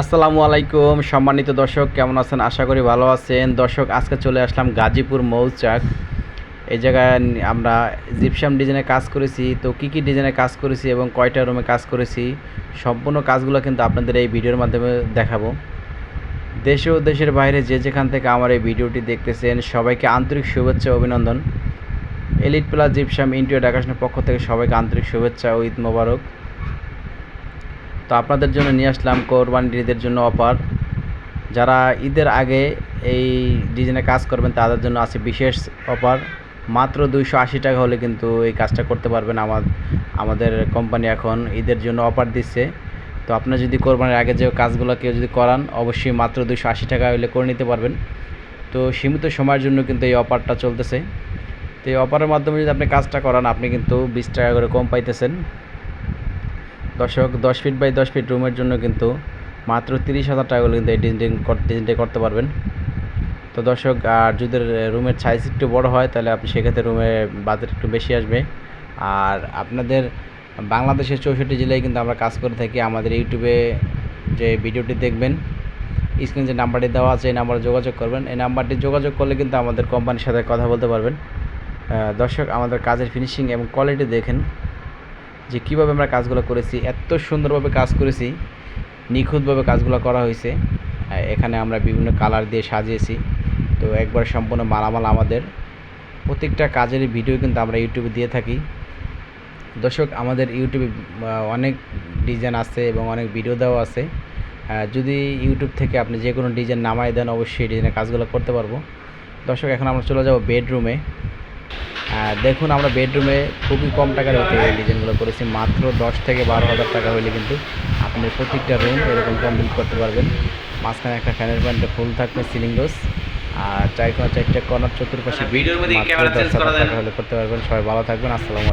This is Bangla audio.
আসসালামু আলাইকুম, সম্মানিত দর্শক, কেমন আছেন? আশা করি ভালো আছেন। দর্শক, আজকে চলে আসলাম গাজীপুর মৌচাক। এই জায়গায় আমরা জিপসাম ডিজাইনে কাজ করেছি। তো কী কী ডিজাইনে কাজ করেছি এবং কয়টা রুমে কাজ করেছি, সম্পূর্ণ কাজগুলো কিন্তু আপনাদের এই ভিডিওর মাধ্যমে দেখাবো। দেশে ও দেশের বাইরে যে যেখান থেকে আমার এই ভিডিওটি দেখতেছেন, সবাইকে আন্তরিক শুভেচ্ছা অভিনন্দন। এলিট প্লাস জিপসাম ইন্ডিয়া ডাকাশনের পক্ষ থেকে সবাইকে আন্তরিক শুভেচ্ছা ও ঈদ মোবারক। তো আপনাদের জন্য নিয়ে আসলাম কোরবানির ঈদের জন্য অফার। যারা ঈদের আগে এই ডিজাইনে কাজ করবেন, তাদের জন্য আছে বিশেষ অফার। মাত্র দুইশো আশি টাকা হলে কিন্তু এই কাজটা করতে পারবেন আমার, আমাদের কোম্পানি এখন ঈদের জন্য অফার দিচ্ছে। তো আপনার যদি কোরবানির আগে যে কাজগুলো কেউ যদি করান, অবশ্যই মাত্র দুইশো আশি টাকা হলে করে নিতে পারবেন। তো সীমিত সময়ের জন্য কিন্তু এই অফারটা চলতেছে। তো এই অফারের মাধ্যমে যদি আপনি কাজটা করান, আপনি কিন্তু বিশ টাকা করে কম পাইতেছেন। দর্শক, দশ ফিট বাই দশ ফিট রুমের জন্য কিন্তু মাত্র তিরিশ হাজার টাকা কিন্তু এই ডিজাইন ডিজাইনটা করতে পারবেন। তো দর্শক, আর যদি রুমের সাইজ একটু বড় হয়, তাহলে আপনি সেক্ষেত্রে রুমে বাজেট একটু বেশি আসবে। আর আপনাদের বাংলাদেশের চৌষট্টি জেলায় কিন্তু আমরা কাজ করে থাকি। আমাদের ইউটিউবে যে ভিডিওটি দেখবেন স্ক্রিনে যে নাম্বারটি দেওয়া আছে, এই নাম্বারে যোগাযোগ করবেন। এই নাম্বারটি যোগাযোগ করলে কিন্তু আমাদের কোম্পানির সাথে কথা বলতে পারবেন। দর্শক, আমাদের কাজের ফিনিশিং এবং কোয়ালিটি দেখেন। যে কীভাবে আমরা কাজগুলো করেছি, এত সুন্দরভাবে কাজ করেছি, নিখুঁতভাবে কাজগুলো করা হয়েছে। এখানে আমরা বিভিন্ন কালার দিয়ে সাজিয়েছি। তো একবার সম্পূর্ণ মালামাল আমাদের। প্রত্যেকটা কাজের ভিডিও কিন্তু আমরা ইউটিউবে দিয়ে থাকি। দর্শক, আমাদের ইউটিউবে অনেক ডিজাইন আছে এবং অনেক ভিডিও দেওয়া আছে। যদি ইউটিউব থেকে আপনি যে কোনো ডিজাইন নামাই দেন, অবশ্যই ডিজাইনের কাজগুলো করতে পারব। দর্শক, এখন আমরা চলে যাব বেডরুমে দেখুন আমরা বেডরুমে খুবই কম টাকার হতে এই ডিজাইনগুলো করেছি। মাত্র দশ থেকে বারো হাজার টাকা হলে কিন্তু আপনি প্রত্যেকটা রুম এরকম কমপ্লিট করতে পারবেন। মাঝখানে একটা ফ্যানের প্যান্টে ফুল থাকবে সিলিং ডোজ আর চার চারটা কর্নার চতুর্পাশে ভিডিওর মধ্যে ক্যামেরা চেঞ্জ করা যায় টাকা হলে করতে পারবেন। সবাই ভালো থাকবেন আসসালামু